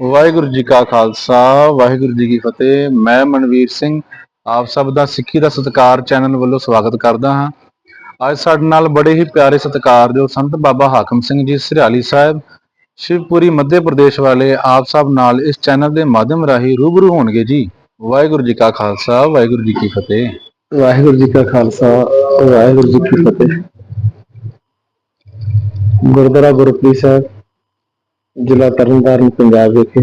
ਵਾਹਿਗੁਰੂ ਜੀ ਕਾ ਖਾਲਸਾ, ਵਾਹਿਗੁਰੂ ਜੀ ਕੀ ਫਤਿਹ। ਮੈਂ ਮਨਵੀਰ ਸਿੰਘ, ਆਪ ਸਭ ਦਾ ਸਿੱਖੀ ਦਾ ਸਤਿਕਾਰ ਚੈਨਲ ਵੱਲੋਂ ਸਵਾਗਤ ਕਰਦਾ ਹਾਂ। ਅੱਜ ਸਾਡੇ ਨਾਲ ਬੜੇ ਹੀ ਪਿਆਰੇ ਸਤਿਕਾਰਯੋਗ ਸੰਤ ਬਾਬਾ ਹਾਕਮ ਸਿੰਘ ਜੀ, ਸਰਿਆਲੀ ਸਾਹਿਬ, ਸ਼ਿਵਪੁਰੀ, ਮੱਧ ਪ੍ਰਦੇਸ਼ ਵਾਲੇ ਆਪ ਸਭ ਨਾਲ ਇਸ ਚੈਨਲ ਦੇ ਮਾਧਿਅਮ ਰਾਹੀਂ ਰੂਬਰੂ ਹੋਣਗੇ ਜੀ। ਵਾਹਿਗੁਰੂ ਜੀ ਕਾ ਖਾਲਸਾ, ਵਾਹਿਗੁਰੂ ਜੀ ਕੀ ਫਤਿਹ। ਵਾਹਿਗੁਰੂ ਜੀ ਕਾ ਖਾਲਸਾ, ਵਾਹਿਗੁਰੂ ਜੀ ਕੀ ਫਤਿਹ। ਗੁਰਦੁਆਰਾ ਗੁਰਪ੍ਰੀਤ ਸਾਹਿਬ ਜ਼ਿਲ੍ਹਾ ਤਰਨਤਾਰਨ, ਪੰਜਾਬ ਵਿਖੇ।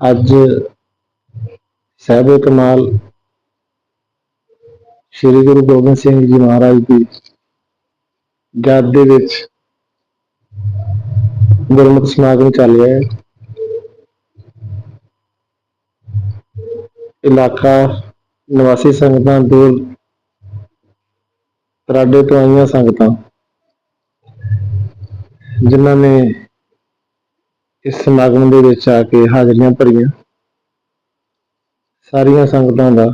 ਅੱਜ ਸਾਹਿਬੇ ਕਮਾਲ ਸ੍ਰੀ ਗੁਰੂ ਗੋਬਿੰਦ ਸਿੰਘ ਜੀ ਮਹਾਰਾਜ ਦੀ ਯਾਦ ਦੇ ਵਿੱਚ ਗੁਰਮਤਿ ਸਮਾਗਮ ਚੱਲ ਰਿਹਾ ਹੈ। ਇਲਾਕਾ ਨਿਵਾਸੀ ਸੰਗਤਾਂ ਦੂਰ ਦਰਾਡੇ ਤੋਂ ਆਈਆਂ ਸੰਗਤਾਂ ਜਿਨ੍ਹਾਂ ਨੇ ਇਸ ਸਮਾਗਮ ਦੇ ਵਿੱਚ ਆ ਕੇ ਹਾਜ਼ਰੀਆਂ ਭਰੀਆਂ। ਸਾਰੀਆਂ ਸੰਗਤਾਂ ਦਾ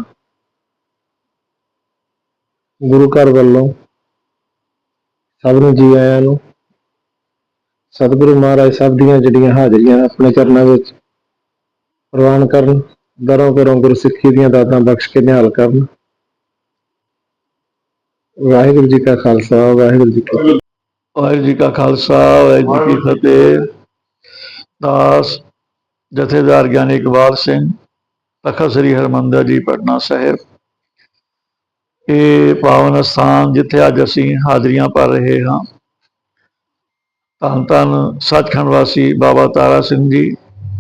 ਗੁਰੂ ਘਰ ਵੱਲੋਂ ਸਭ ਨੂੰ ਜੀ ਆਇਆਂ ਨੂੰ, ਸਤਿਗੁਰੂ ਮਹਾਰਾਜ ਸਭ ਦੀਆਂ ਜਿਹੜੀਆਂ ਹਾਜ਼ਰੀਆਂ ਆਪਣੇ ਚਰਨਾਂ ਵਿੱਚ ਪ੍ਰਵਾਨ ਕਰਨ, ਦਰੋਂ ਕਰੋਂ ਗੁਰਸਿੱਖੀ ਦੀਆਂ ਦਾਤਾਂ ਬਖਸ਼ ਕੇ ਨਿਹਾਲ ਕਰਨ। ਵਾਹਿਗੁਰੂ ਜੀ ਕਾ ਖਾਲਸਾ, ਵਾਹਿਗੁਰੂ ਜੀ ਕੀ ਵਾਹਿਗੁਰੂ ਜੀ ਕਾ ਖਾਲਸਾ ਵਾਹਿਗੁਰੂ ਜੀ ਕੀ ਫਤਿਹ। ਦਾਸ ਜਥੇਦਾਰ ਗਿਆਨੀ ਇਕਬਾਲ ਸਿੰਘ ਤਖਤ ਸ੍ਰੀ ਹਰਮੰਦਰ ਜੀ ਪਟਨਾ ਸਾਹਿਬ। ਇਹ ਪਾਵਨ ਸਥਾਨ ਜਿੱਥੇ ਅੱਜ ਅਸੀਂ ਹਾਜ਼ਰੀਆਂ ਭਰ ਰਹੇ ਹਾਂ। ਧੰਨ ਧੰਨ ਸੱਚਖੰਡ ਵਾਸੀ ਬਾਬਾ ਤਾਰਾ ਸਿੰਘ ਜੀ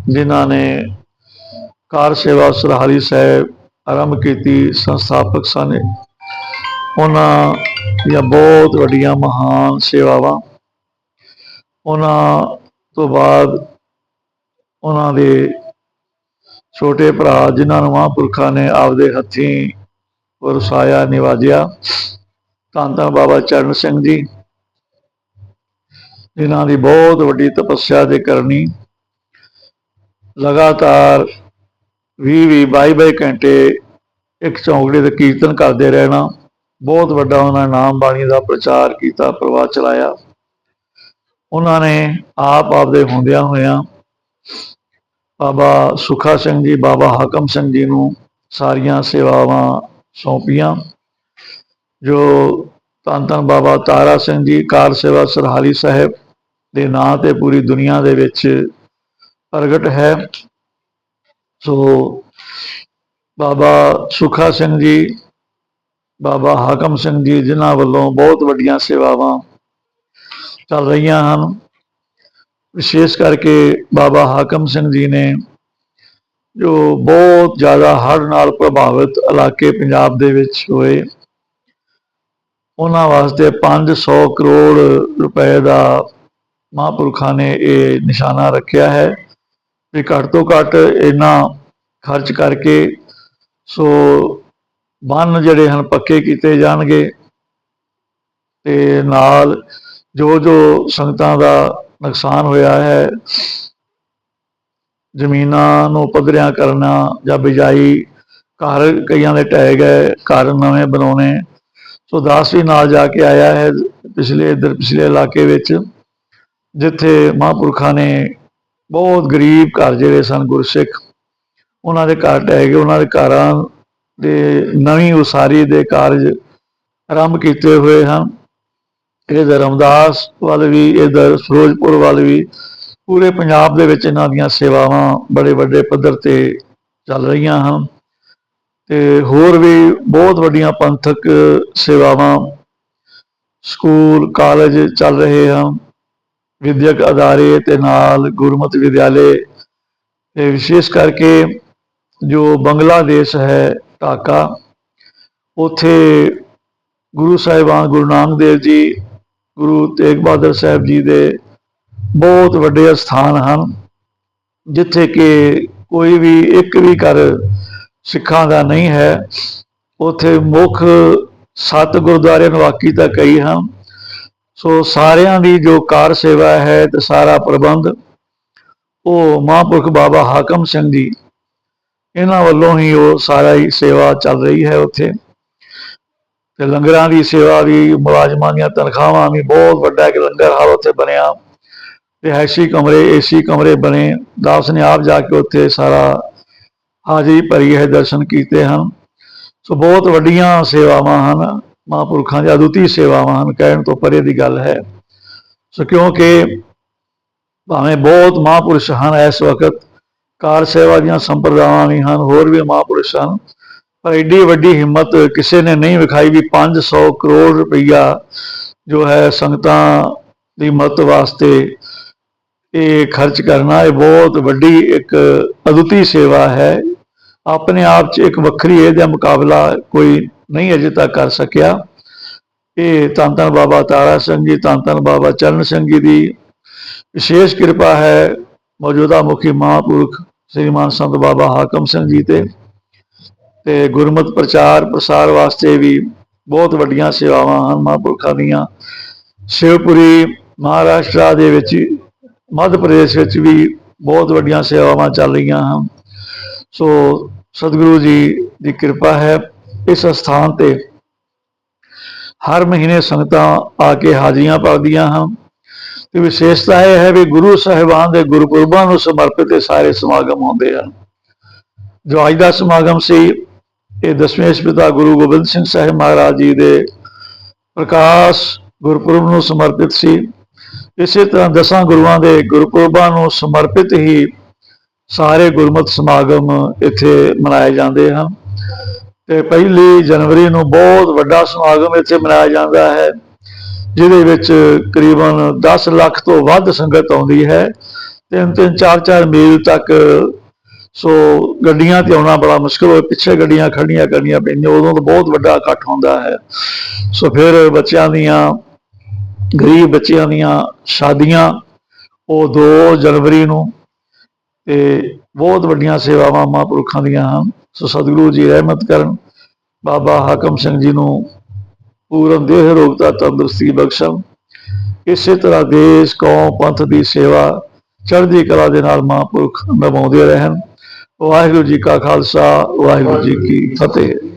ਜਿਨ੍ਹਾਂ ਨੇ ਕਾਰ ਸੇਵਾ ਸੁਰਹਾਲੀ ਸਾਹਿਬ ਆਰੰਭ ਕੀਤੀ ਸੰਸਥਾਪਕ ਸਨ ਉਹਨਾਂ ਦੀਆਂ ਬਹੁਤ ਵੱਡੀਆਂ ਮਹਾਨ ਸੇਵਾਵਾਂ। ਉਹਨਾਂ ਤੋਂ ਬਾਅਦ ਉਹਨਾਂ ਦੇ ਛੋਟੇ ਭਰਾ ਜਿਨ੍ਹਾਂ ਨੂੰ ਮਹਾਂਪੁਰਖਾਂ ਨੇ ਆਪਦੇ ਹੱਥੀਂ ਵਰਸਾਇਆ, ਨਿਵਾਜਿਆ ਧੰਨ ਧੰਨ ਬਾਬਾ ਚਰਨ ਸਿੰਘ ਜੀ, ਜਿਨ੍ਹਾਂ ਦੀ ਬਹੁਤ ਵੱਡੀ ਤਪੱਸਿਆ ਦੇ ਕਰਨੀ। ਲਗਾਤਾਰ 20 ਵੀਹ 22 22 ਘੰਟੇ ਇੱਕ ਚੌਂਕੜੇ ਦੇ ਕੀਰਤਨ ਕਰਦੇ ਰਹਿਣਾ। ਬਹੁਤ ਵੱਡਾ ਉਹਨਾਂ ਨਾਮ ਬਾਣੀ ਦਾ ਪ੍ਰਚਾਰ ਕੀਤਾ, ਪ੍ਰਵਾਹ ਚਲਾਇਆ। ਉਹਨਾਂ ਨੇ ਆਪ ਆਪਦੇ ਹੁੰਦਿਆਂ ਹੋਇਆਂ ਬਾਬਾ ਸੁਖਾ ਸਿੰਘ ਜੀ, ਬਾਬਾ ਹਾਕਮ ਸਿੰਘ ਜੀ ਨੂੰ ਸਾਰੀਆਂ ਸੇਵਾਵਾਂ ਸੌਂਪੀਆਂ, ਜੋ ਧੰਨ ਧੰਨ ਬਾਬਾ ਤਾਰਾ ਸਿੰਘ ਜੀ, ਕਾਰ ਸੇਵਾ ਸਰਹਾਲੀ ਸਾਹਿਬ ਦੇ ਨਾਂ ਤੇ ਪੂਰੀ ਦੁਨੀਆ ਦੇ ਵਿੱਚ ਪ੍ਰਗਟ ਹੈ। ਸੋ ਬਾਬਾ ਸੁਖਾ ਸਿੰਘ ਜੀ ਬਾਬਾ ਹਾਕਮ ਸਿੰਘ ਜੀ, ਜਿਨ੍ਹਾਂ ਵੱਲੋਂ ਬਹੁਤ ਵੱਡੀਆਂ ਸੇਵਾਵਾਂ ਚੱਲ ਰਹੀਆਂ ਹਨ। ਵਿਸ਼ੇਸ਼ ਕਰਕੇ ਬਾਬਾ ਹਾਕਮ ਸਿੰਘ ਜੀ ਨੇ, ਜੋ ਬਹੁਤ ਜ਼ਿਆਦਾ ਹੜ੍ਹ ਨਾਲ ਪ੍ਰਭਾਵਿਤ ਇਲਾਕੇ ਪੰਜਾਬ ਦੇ ਵਿੱਚ ਹੋਏ, ਉਹਨਾਂ ਵਾਸਤੇ 500 ਕਰੋੜ ਰੁਪਏ ਦਾ ਮਹਾਂਪੁਰਖਾਂ ਨੇ ਇਹ ਨਿਸ਼ਾਨਾ ਰੱਖਿਆ ਹੈ ਵੀ ਘੱਟ ਤੋਂ ਘੱਟ ਇੰਨਾ ਖਰਚ ਕਰਕੇ, ਸੋ ਬੰਨ ਜਿਹੜੇ ਹਨ ਪੱਕੇ ਕੀਤੇ ਜਾਣਗੇ ਤੇ ਨਾਲ ਜੋ ਜੋ ਸੰਗਤਾਂ ਦਾ ਨੁਕਸਾਨ ਹੋਇਆ ਹੈ, ਜ਼ਮੀਨਾਂ ਨੂੰ ਪੱਧਰਿਆਂ ਕਰਨਾ ਜਾਂ ਬਿਜਾਈ ਘਰ ਕਈਆਂ ਦੇ ਟਹਿ ਗਏ, ਘਰ ਨਵੇਂ ਬਣਾਉਣੇ, ਸੋ ਦਾਸ ਵੀ ਨਾਲ ਜਾ ਕੇ ਆਇਆ ਹੈ ਪਿਛਲੇ, ਇਧਰ ਪਿਛਲੇ ਇਲਾਕੇ ਵਿੱਚ, ਜਿੱਥੇ ਮਹਾਂਪੁਰਖਾਂ ਨੇ ਬਹੁਤ ਗਰੀਬ ਘਰ ਜਿਹੜੇ ਸਨ ਗੁਰਸਿੱਖ, ਉਹਨਾਂ ਦੇ ਘਰ ਟਹਿ ਗਏ, ਉਹਨਾਂ ਦੇ ਘਰਾਂ ਦੇ ਨਵੀਂ ਉਸਾਰੀ ਦੇ ਕਾਰਜ ਆਰੰਭ ਕੀਤੇ ਹੋਏ ਹਨ। ਇਹ ਰਮਦਾਸ ਵੱਲ ਵੀ, ਇਧਰ ਫਿਰੋਜ਼ਪੁਰ ਵੱਲ ਵੀ ਪੂਰੇ ਪੰਜਾਬ ਦੇ ਵਿੱਚ ਇਹਨਾਂ ਦੀਆਂ ਸੇਵਾਵਾਂ ਬੜੇ ਵੱਡੇ ਪੱਧਰ ਤੇ ਚੱਲ ਰਹੀਆਂ ਹਨ। ਤੇ ਹੋਰ ਵੀ ਬਹੁਤ ਵੱਡੀਆਂ ਪੰਥਕ ਸੇਵਾਵਾਂ ਸਕੂਲ, ਕਾਲਜ ਚੱਲ ਰਹੇ ਹਨ। ਵਿਦਿਅਕ ਅਦਾਰੇ ਤੇ ਨਾਲ ਗੁਰਮਤ ਵਿਦਿਆਲੇ ਤੇ ਵਿਸ਼ੇਸ਼ ਕਰਕੇ ਜੋ ਬੰਗਲਾਦੇਸ਼ ਹੈ ਢਾਕਾ। ਉੱਥੇ ਗੁਰੂ ਸਾਹਿਬਾਨ ਗੁਰੂ ਨਾਨਕ ਦੇਵ ਜੀ, ਗੁਰੂ ਤੇਗ ਬਹਾਦਰ ਸਾਹਿਬ ਜੀ ਦੇ ਬਹੁਤ ਵੱਡੇ ਸਥਾਨ ਹਨ, ਜਿੱਥੇ ਕਿ ਕੋਈ ਵੀ ਇੱਕ ਵੀ ਘਰ ਸਿੱਖਾਂ ਦਾ ਨਹੀਂ ਹੈ। ਉਥੇ ਮੁੱਖ ਸੱਤ ਗੁਰਦੁਆਰੇ ਨਵਾਕੀ ਤਾਂ ਕਈ ਹਨ। ਸੋ ਸਾਰਿਆਂ ਦੀ ਜੋ ਕਾਰ ਸੇਵਾ ਹੈ ਤੇ ਸਾਰਾ ਪ੍ਰਬੰਧ, ਉਹ ਮਹਾਂਪੁਰਖ ਬਾਬਾ ਹਾਕਮ ਸਿੰਘ ਜੀ ਇਹਨਾਂ ਵੱਲੋਂ ਹੀ ਉਹ ਸਾਰਾ ਹੀ ਸੇਵਾ ਚੱਲ ਰਹੀ ਹੈ ਉੱਥੇ। ਤੇ ਲੰਗਰਾਂ ਦੀ ਸੇਵਾ ਵੀ, ਮੁਲਾਜ਼ਮਾਂ ਦੀਆਂ ਤਨਖਾਹਾਂ ਵੀ ਬਹੁਤ ਵੱਡਾ ਇੱਕ ਲੰਗਰ ਹਾਲ ਉੱਥੇ ਬਣਿਆ। ਰਿਹਾਇਸ਼ੀ ਕਮਰੇ, ਏਸੀ ਕਮਰੇ ਬਣੇ। ਦਾਸ ਨੇ ਆਪ ਜਾ ਕੇ ਉੱਥੇ ਸਾਰਾ ਹਾਜ਼ਰੀ ਭਰੀ ਹੈ ਦਰਸ਼ਨ ਕੀਤੇ ਹਨ। ਸੋ ਬਹੁਤ ਵੱਡੀਆਂ ਸੇਵਾਵਾਂ ਹਨ। ਮਹਾਂਪੁਰਖਾਂ ਦੀ ਅਦੁੱਤੀ ਸੇਵਾਵਾਂ ਹਨ, ਕਹਿਣ ਤੋਂ ਪਰੇ ਦੀ ਗੱਲ ਹੈ। ਸੋ ਕਿਉਂਕਿ ਭਾਵੇਂ ਬਹੁਤ ਮਹਾਂਪੁਰਸ਼ ਹਨ ਇਸ ਵਕਤ ਕਾਰ ਸੇਵਾ ਦੀਆਂ ਸੰਪਰਦਾਵਾਂ ਵੀ ਹਨ, ਹੋਰ ਵੀ ਮਹਾਂਪੁਰਸ਼ ਹਨ। ਪਰ ਐਡੀ ਵੱਡੀ ਹਿੰਮਤ ਕਿਸੇ ਨੇ ਨਹੀਂ ਵਿਖਾਈ ਵੀ 500 ਕਰੋੜ ਰੁਪਈਆ ਜੋ ਹੈ ਸੰਗਤਾਂ ਦੀ ਮਦਦ ਵਾਸਤੇ ਇਹ ਖਰਚ ਕਰਨਾ, ਇਹ ਬਹੁਤ ਵੱਡੀ ਇੱਕ ਅਦੁੱਤੀ ਸੇਵਾ ਹੈ। ਆਪਣੇ ਆਪ 'ਚ ਇੱਕ ਵੱਖਰੀ ਇਹਦਾ ਮੁਕਾਬਲਾ ਕੋਈ ਨਹੀਂ ਅਜੇ ਤੱਕ ਕਰ ਸਕਿਆ। ਇਹ ਧੰਨ ਧੰਨ ਬਾਬਾ ਤਾਰਾ ਸਿੰਘ ਜੀ, ਧੰਨ ਧੰਨ ਬਾਬਾ ਚਰਨ ਸਿੰਘ ਜੀ ਦੀ ਵਿਸ਼ੇਸ਼ ਕਿਰਪਾ ਹੈ। ਮੌਜੂਦਾ ਮੁਖੀ ਮਹਾਂਪੁਰਖ ਸ੍ਰੀਮਾਨ ਸੰਤ ਬਾਬਾ ਹਾਕਮ ਸਿੰਘ ਜੀ ਤੇ ਤੇ ਗੁਰਮਤਿ ਪ੍ਰਚਾਰ ਪ੍ਰਸਾਰ ਵਾਸਤੇ ਵੀ ਬਹੁਤ ਵੱਡੀਆਂ ਸੇਵਾਵਾਂ ਹਨ ਮਹਾਂਪੁਰਖਾਂ ਦੀਆਂ। ਸ਼ਿਵਪੁਰੀ ਮਹਾਰਾਸ਼ਟਰ ਦੇ ਵਿੱਚ, ਮੱਧ ਪ੍ਰਦੇਸ਼ ਵਿੱਚ ਵੀ ਬਹੁਤ ਵੱਡੀਆਂ ਸੇਵਾਵਾਂ ਚੱਲ ਰਹੀਆਂ ਹਨ। ਸੋ ਸਤਿਗੁਰੂ ਜੀ ਦੀ ਕਿਰਪਾ ਹੈ ਇਸ ਸਥਾਨ ਤੇ ਹਰ ਮਹੀਨੇ ਸੰਗਤਾਂ ਆ ਕੇ ਹਾਜ਼ਰੀਆਂ ਭਰਦੀਆਂ ਹਨ। ਤੇ ਵਿਸ਼ੇਸ਼ਤਾ ਇਹ ਹੈ ਵੀ ਗੁਰੂ ਸਾਹਿਬਾਨ ਦੇ ਗੁਰਪੁਰਬਾਂ ਨੂੰ ਸਮਰਪਿਤ ਇਹ ਸਾਰੇ ਸਮਾਗਮ ਹੁੰਦੇ ਹਨ। ਜੋ ਅੱਜ ਦਾ ਸਮਾਗਮ ਸੀ, ਇਹ ਦਸਵੇਂ ਪਿਤਾ ਗੁਰੂ ਗੋਬਿੰਦ ਸਿੰਘ ਸਾਹਿਬ ਮਹਾਰਾਜ ਜੀ ਦੇ ਪ੍ਰਕਾਸ਼ ਗੁਰਪੁਰਬ ਨੂੰ ਸਮਰਪਿਤ ਸੀ। ਇਸੇ ਤਰ੍ਹਾਂ ਦਸਾਂ ਗੁਰੂਆਂ ਦੇ ਗੁਰਪੁਰਬਾਂ ਨੂੰ ਸਮਰਪਿਤ ਹੀ ਸਾਰੇ ਗੁਰਮਤਿ ਸਮਾਗਮ ਇੱਥੇ ਮਨਾਏ ਜਾਂਦੇ ਹਨ। ਤੇ ਪਹਿਲੀ ਜਨਵਰੀ ਨੂੰ ਬਹੁਤ ਵੱਡਾ ਸਮਾਗਮ ਇੱਥੇ ਮਨਾਇਆ ਜਾਂਦਾ ਹੈ। ਜਿਹਦੇ ਵਿੱਚ ਕਰੀਬਨ 10 ਲੱਖ ਤੋਂ ਵੱਧ ਸੰਗਤ ਆਉਂਦੀ ਹੈ ਤਿੰਨ ਤਿੰਨ, ਚਾਰ ਚਾਰ ਮੀਲ ਤੱਕ, ਸੋ ਗੱਡੀਆਂ ਤੇ ਆਉਣਾ ਬੜਾ ਮੁਸ਼ਕਲ ਹੋਇਆ। ਪਿੱਛੇ ਗੱਡੀਆਂ ਖੜੀਆਂ ਕਰਨੀਆਂ ਪੈਂਦੀਆਂ, ਉਦੋਂ ਤਾਂ ਬਹੁਤ ਵੱਡਾ ਇਕੱਠ ਹੁੰਦਾ ਹੈ। ਸੋ ਫਿਰ ਬੱਚਿਆਂ ਦੀਆਂ, ਗਰੀਬ ਬੱਚਿਆਂ ਦੀਆਂ ਸ਼ਾਦੀਆਂ, ਉਹ 2 ਜਨਵਰੀ ਨੂੰ ਤੇ ਬਹੁਤ ਵੱਡੀਆਂ ਸੇਵਾਵਾਂ ਮਹਾਂਪੁਰਖਾਂ ਦੀਆਂ ਹਨ। ਸੋ ਸਤਿਗੁਰੂ ਜੀ ਰਹਿਮਤ ਕਰਨ। ਬਾਬਾ ਹਾਕਮ ਸਿੰਘ ਜੀ ਨੂੰ ਪੂਰਨ ਦੇਹ ਰੋਗਤਾ ਤੰਦਰੁਸਤੀ ਬਖਸ਼ਣ। ਇਸੇ ਤਰ੍ਹਾਂ ਦੇਸ਼, ਕੌਮ, ਪੰਥ ਦੀ ਸੇਵਾ ਚੜ੍ਹਦੀ ਕਲਾ ਦੇ ਨਾਲ ਮਹਾਂਪੁਰਖ ਨਿਭਾਉਂਦੇ ਰਹਿਣ। ਵਾਹਿਗੁਰੂ ਜੀ ਕਾ ਖਾਲਸਾ, ਵਾਹਿਗੁਰੂ ਜੀ ਕੀ ਫਤਿਹ।